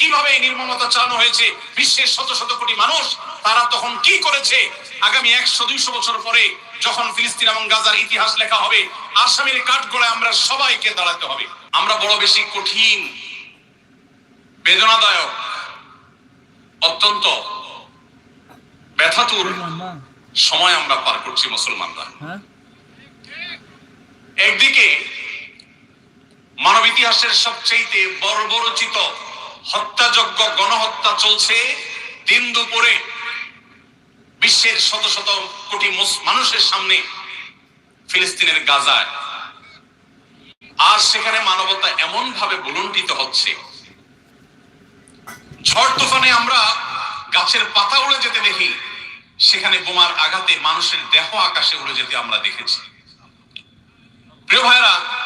কীভাবে এই নির্মমতা চালানো হয়েছে? বিশ্বের শত শত কোটি মানুষ তারা তখন কি করেছে? আগামী একশো দুইশো বছর পরে যখন ফিলিস্তিন এবং গাজার ইতিহাস লেখা হবে আসামের কাঠগড়ায় আমরা সবাইকে দাঁড়াতে হবে। আমরা বড় বেশি কঠিন বেদনাদায়ক অত্যন্ত ব্যথাতুর সময় আমরা পার করছি মুসলমানরা। হ্যাঁ? একদিকে মানব ইতিহাসের সবচেয়ে বর্বরচিত হত্যাযজ্ঞ, গণহত্যা চলছে দিন দুপুরে। বিশ্বের শত শত কোটি মানুষের সামনে ফিলিস্তিনের গাজায়। আর সেখানে মানবতা এমন ভাবে বুলন্ডিত হচ্ছে। ঝড় তুফানে আমরা গাছের পাতা উড়ে যেতে দেখি, সেখানে বোমার আঘাতে মানুষের দেহ আকাশে উড়ে যেতে আমরা দেখেছি। প্রিয় ভাইরা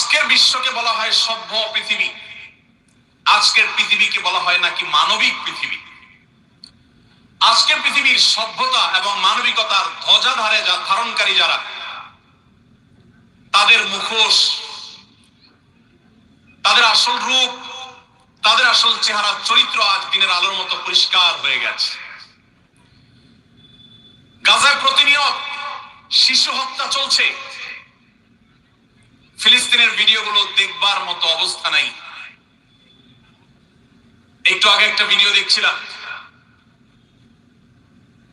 আজকের বিশ্বকে বলা হয় সভ্য পৃথিবী। আজকের পৃথিবীকে বলা হয় নাকি মানবিক পৃথিবী। আজকের পৃথিবীর সভ্যতা এবং মানবিকতার ধ্বজাধারে যা ধারণকারী যারা, তাদের মুখোশ, তাদের আসল রূপ, তাদের আসল চেহারা চরিত্র আজ দিনের আলোর মতো পরিষ্কার হয়ে গেছে। গাজায় প্রতিনিয়ত শিশু হত্যা চলছে। ফিলিস্তিনের ভিডিওগুলো দেখবার মতো অবস্থা নাই। একটু আগে একটা ভিডিও দেখছিলাম।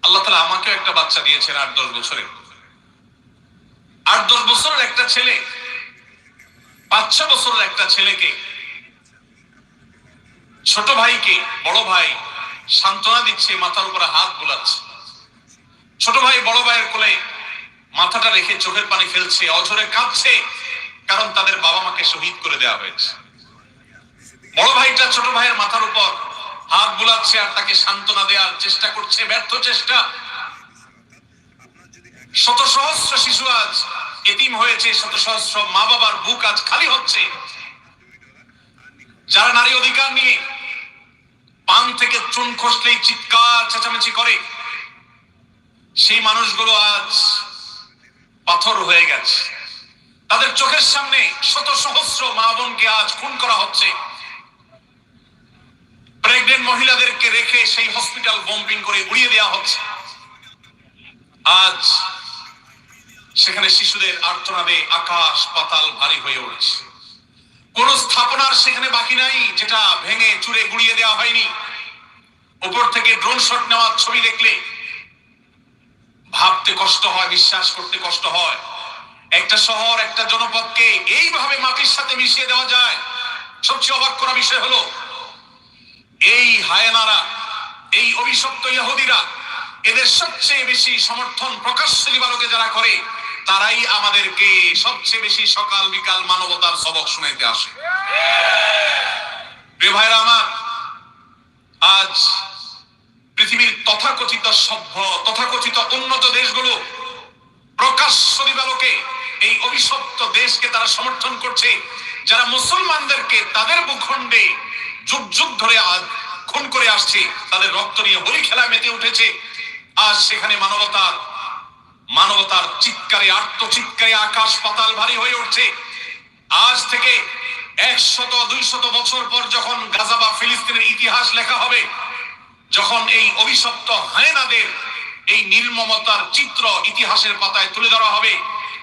আল্লাহ তালা আমাকেও একটা বাচ্চা দিয়েছেন আট দশ বছরের আট দশ বছরের একটা ছেলে, পাঁচ ছ বছরের একটা ছেলেকে, ছোট ভাইকে, বড় ভাই সান্ত্বনা দিচ্ছে, মাথার উপরে হাত বোলাচ্ছে। ছোট ভাই বড় ভাইয়ের কোলে মাথাটা রেখে চোখের পানি ফেলছে, অঝরে কাঁদছে কারণ তাদের বাবা মাকে শহীদ করে দেওয়া হয়েছে। বড় ভাইটা ছোট ভাইয়ের মাথার উপর হাত বুলাচ্ছে আর তাকে সান্ত্বনা দেওয়ার চেষ্টা করছে, ব্যর্থ চেষ্টা। শত সহস্র শিশু আজ এতিম হয়েছে, শত সহস্র মা বাবার বুক আজ খালি হচ্ছে। যারা নারী অধিকার নিয়ে পান থেকে চুন খসলেই চিৎকার, চেঁচামেচি করে, সেই মানুষগুলো আজ পাথর হয়ে গেছে। তাদের চোখের সামনে শত সহস্র মা বোনকে আজ খুন করা হচ্ছে। প্রেগনেন্ট মহিলাদেরকে রেখে সেই হসপিটাল বম্পিং করে উড়িয়ে দেওয়া হচ্ছে। আজ সেখানে শিশুদের আর্তনাদে আকাশ পাতাল ভারী হয়ে উঠেছে। কোন স্থাপনার সেখানে বাকি নাই, যেটা ভেঙে চুরে গুড়িয়ে দেওয়া হয়নি। উপর থেকে ড্রোন শট নেওয়ার ছবি দেখলে ভাবতে কষ্ট হয়, বিশ্বাস করতে কষ্ট হয়। একটা শহর, একটা জনপদকে এইভাবে মাটির সাথে মিশিয়ে দেওয়া যায়। সবচেয়ে অবাক করা বিষয় হলো, এই হায়নারা, এই অভিশপ্ত ইহুদিরা, এদের সবচেয়ে বেশি সমর্থন প্রকাশ্য দিবালোকে যারা করে, তারাই আমাদেরকে সবচেয়ে বেশি সকাল বিকাল মানবতার সবক শুনাইতে আসে। ভাইরা আমার, আজ পৃথিবীর তথাকথিত সভ্য, তথাকথিত উন্নত দেশগুলো দেশকে তারা সমর্থন করছে। যারা মুসলমানদেরকে তাদের ভূখণ্ডে যুগ যুগ ধরে খুন করে আসছে, তাদের রক্ত নিয়ে হোলি খেলায় মেতে উঠেছে। আজ সেখানে মানবতার মানবতার চিৎকারে আত্মচিৎকারে আকাশ পাতাল ভারী হয়ে উঠছে। আজ থেকে একশত, দুইশত বছর পর যখন গাজা বা ফিলিস্তিনের ইতিহাস লেখা হবে, যখন এই অভিশপ্ত হায়নাদের এই নির্মমতার চিত্র ইতিহাসের পাতায় তুলে ধরা হবে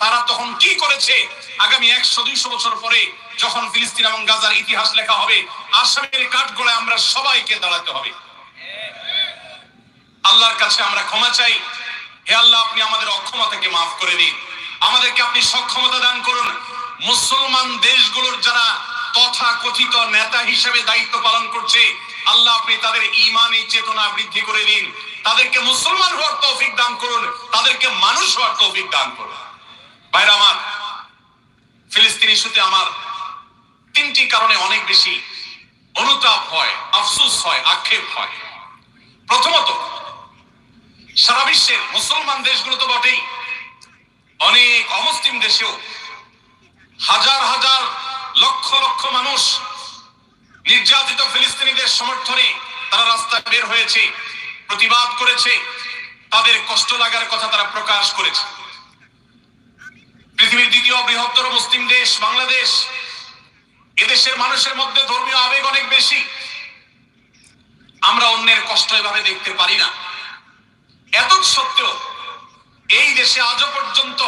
তারা তখন কি করেছে? আগামী একশো, দুইশো বছর পরে যখন ফিলিস্তিন এবং গাজার ইতিহাস লেখা হবে, আসামের কাঠগড়ায় আমরা সবাইকে দাঁড়াতে হবে। আল্লাহর কাছে আমরা ক্ষমা চাই। হে আল্লাহ, আপনি আমাদের অক্ষমতাকে মাফ করে দিন। আমাদেরকে আপনি সক্ষমতা দান করুন। মুসলমান দেশগুলোর যারা তথা কথিত নেতা হিসেবে দায়িত্ব পালন করছে, আল্লাহ, আপনি তাদের ইমানি চেতনা বৃদ্ধি করে দিন। তাদেরকে মুসলমান হওয়ার তৌফিক দান করুন। তাদেরকে মানুষ হওয়ার তৌফিক দান করুন। ভাইরা আমার, ফিলিস্তিন ইস্যুতে আমার তিনটি কারণে অনেক বেশি অনুতাপ হয়, আফসোস হয়, আক্ষেপ হয়। প্রথমত, সারা বিশ্বের মুসলমান দেশগুলো তো বটেই। অনেক অমুসলিম দেশেও হাজার হাজার লক্ষ লক্ষ মানুষ নির্যাতিত ফিলিস্তিনিদের সমর্থনে তারা রাস্তায় বের হয়েছে, প্রতিবাদ করেছে, তাদের কষ্ট লাগার কথা তারা প্রকাশ করেছে। পৃথিবীর দ্বিতীয় বৃহত্তর মুসলিম দেশ বাংলাদেশ। এদেশের মানুষের মধ্যে ধর্মীয় আবেগ অনেক বেশি। আমরা অন্যের কষ্ট এভাবে দেখতে পারি না। এত সত্ত্বেও এই দেশে আজও পর্যন্ত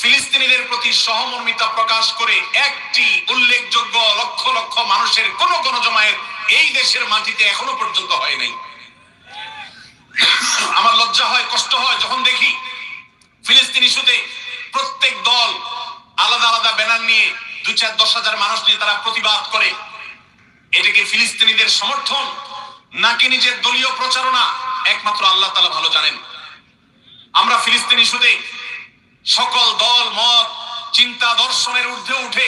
ফিলিস্তিনিদের প্রতি সহমর্মিতা প্রকাশ করে একটি উল্লেখযোগ্য লক্ষ লক্ষ মানুষের কোন কোন জমায়েত এই দেশের মাটিতে এখনও পর্যন্ত হয় নাই। আমার লজ্জা হয়, কষ্ট হয় যখন দেখি ফিলিস্তিন ইস্যুতে প্রত্যেক দল আলাদা আলাদা ব্যানার নিয়ে দু চার দশ হাজার মানুষ নিয়ে তারা প্রতিবাদ করে। এটাকে ফিলিস্তিনিদের সমর্থন? নাকি নিজের দলীয় প্রচারণা? একমাত্র আল্লাহ তালা ভালো জানেন। আমরা ফিলিস্তিনি ইস্যুতে সকল দল, মত, চিন্তা দর্শনের ঊর্ধ্বে উঠে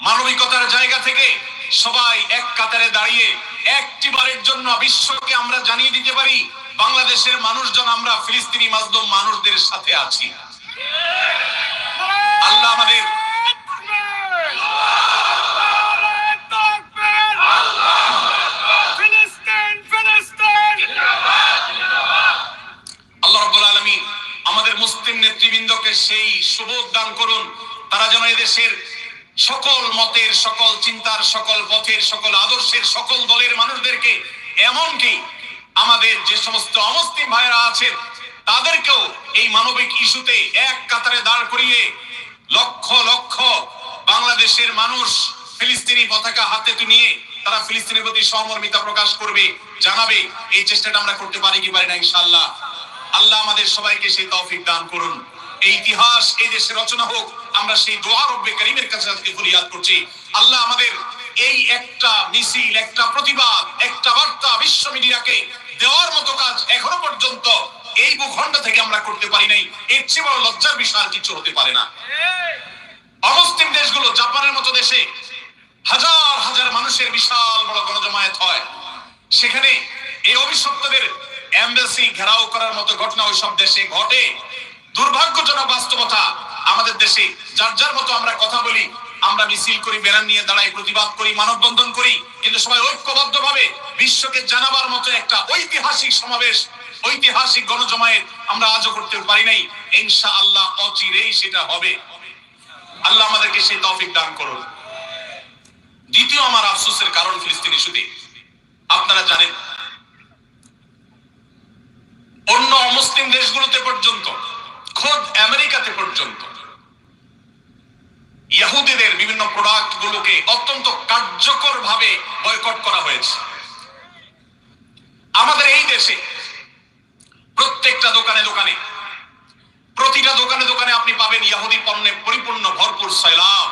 মানবিকতার জায়গা থেকে সবাই এক কাতারে দাঁড়িয়ে একটি বারের জন্য বিশ্বকে আমরা জানিয়ে দিতে পারি, বাংলাদেশের মানুষজন আমরা ফিলিস্তিনি মাজলুম মানুষদের সাথে আছি। আল্লাহ আমাদের আল্লাহ রাব্বুল আলামিন আমাদের মুসলিম নেতৃবৃন্দকে সেই সুবোধ দান করুন। তারা যেন এদেশের সকল মতের, সকল চিন্তার, সকল পথের, সকল আদর্শের, সকল দলের মানুষদেরকে এমনকি আমাদের যে সমস্ত অমুসলিম ভাইরা আছেন, তাদেরকেও এই মানবিক ইস্যুতে এক কাতারে দাঁড় করিয়ে লক্ষ লক্ষ বাংলাদেশের মানুষ ফিলিস্তিনি পতাকা হাতে নিয়ে তারা ফিলিস্তিনের প্রতি সহমর্মিতা প্রকাশ করবে, জানাবে, এই চেষ্টাটা আমরা করতে পারি কি পারি না, ইনশাআল্লাহ। আল্লাহ আমাদের সবাইকে সেই তৌফিক দান করুন। এই ইতিহাস এই দেশে রচনা হোক, আমরা সেই দোয়া রব্বে করিমের কাছে আজকে ফরিয়াদ করছি। আল্লাহ আমাদের এই একটা মিছিল, একটা প্রতিবাদ, একটা বার্তা বিশ্ব মিডিয়াকে দেওয়ার মতো কাজ এখনও পর্যন্ত এই ভূখণ্ড থেকে আমরা করতে পারি নাই। এর চেয়ে বড় লজ্জার বিষয় কিছু হতে পারে না। অমুসলিম দেশগুলো জাপানের মতো দেশে হাজার হাজার মানুষের বিশাল বড় গণজমায়েত হয়। সেখানে এই অভিশপ্তদের এমবেসি ঘেরাও করার মতো ঘটনা ওই সব দেশে ঘটে। দুর্ভাগ্যজনক বাস্তবতা আমাদের দেশে, যার যার মতো আমরা কথা বলি, আমরা মিছিল করি, ব্যানার নিয়ে দাঁড়াই, প্রতিবাদ করি, মানববন্ধন করি, কিন্তু সবাই ঐক্যবদ্ধ ভাবে বিশ্বকে জানাবার মতো একটা ঐতিহাসিক সমাবেশ ঐতিহাসিক গণজমায়েত আমরা আজও করতে পারি নাই। ইনশা আল্লাহ অচিরেই সেটা হবে। আল্লাহ আমাদেরকে সেই তৌফিক দান করুন। দ্বিতীয় আমার আফসোসের কারণ ফিলিস্তিন ইস্যুতে। আপনারা জানেন, অন্য অমুসলিম দেশগুলোতে পর্যন্ত, খোদ আমেরিকাতে পর্যন্ত ইহুদিদের বিভিন্ন প্রোডাক্ট গুলোকে অত্যন্ত কার্যকর ভাবে বয়কট করা হয়েছে। আমাদের এই দেশে প্রত্যেকটা দোকানে দোকানে, প্রতিটা দোকানে দোকানে আপনি পাবেন ইহুদি পণ্যে পরিপূর্ণ ভরপুর সয়লাভ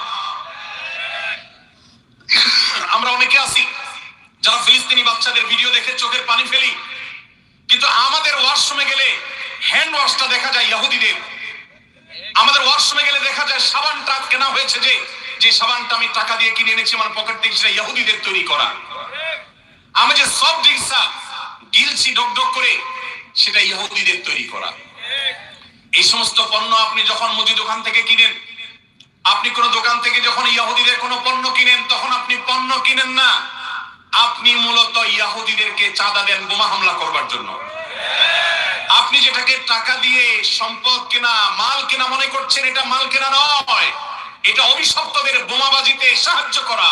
আমরা অনেকে আছি, যারা ফিলিস্তিনি বাচ্চাদের ভিডিও দেখে চোখের পানি ফেলি, কিন্তু আমাদের ওয়াশরুমে গেলে হ্যান্ড ওয়াশটা দেখা যায় ইহুদিদের আমাদের ওয়াশরুমে গেলে দেখা যায় সাবানটা কেনা হয়েছে যে যে সাবানটা আমি টাকা দিয়ে কিনে এনেছি আমার পকেট থেকে সেটা ইহুদিদের তৈরি করা আমি যে সব ড্রিঙ্কসা গিলছি ডক ডক করে সেটা ইহুদিদের তৈরি করা এই সমস্ত পণ্য আপনি যখন মুদি দোকান থেকে কিনেন, আপনি কোন দোকান থেকে যখন ইয়াহুদিদের কোন পণ্য কিনেন, তখন আপনি পণ্য কিনেন না। আপনি মূলত ইয়াহুদিদেরকে চাঁদা দেন বোমা হামলা করবার জন্য। আপনি যেটাকে টাকা দিয়ে সম্পদ কেনা, মাল কেনা মনে করছেন, এটা মাল কেনা নয়। এটা অভিশপ্তদের বোমাবাজিতে সাহায্য করা।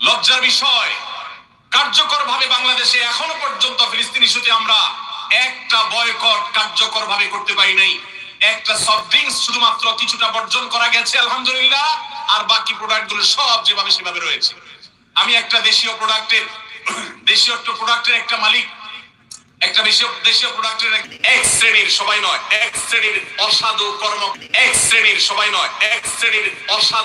লজ্জার বিষয় কার্যকর ভাবে বাংলাদেশে এখনও পর্যন্ত ফিলিস্তিন ইস্যুতে আমরা একটা বয়কট কার্যকর ভাবে করতে পারি নাই। একটা সফট ড্রিঙ্কস শুধুমাত্র কিছুটা বর্জন করা গেছে, আলহামদুলিল্লাহ। আর বাকি প্রোডাক্টগুলো সব যেভাবে সেভাবে রয়েছে। আমি একটা দেশীয় প্রোডাক্টের দেশীয় প্রোডাক্টের একটা মালিক। একটা দেশীয় দেশীয় প্রোডাক্টের এক শ্রেণির সবাই নয়, এক শ্রেণির অসাধু কর্ম এক শ্রেণির সবাই নয়, এক শ্রেণির অসাধু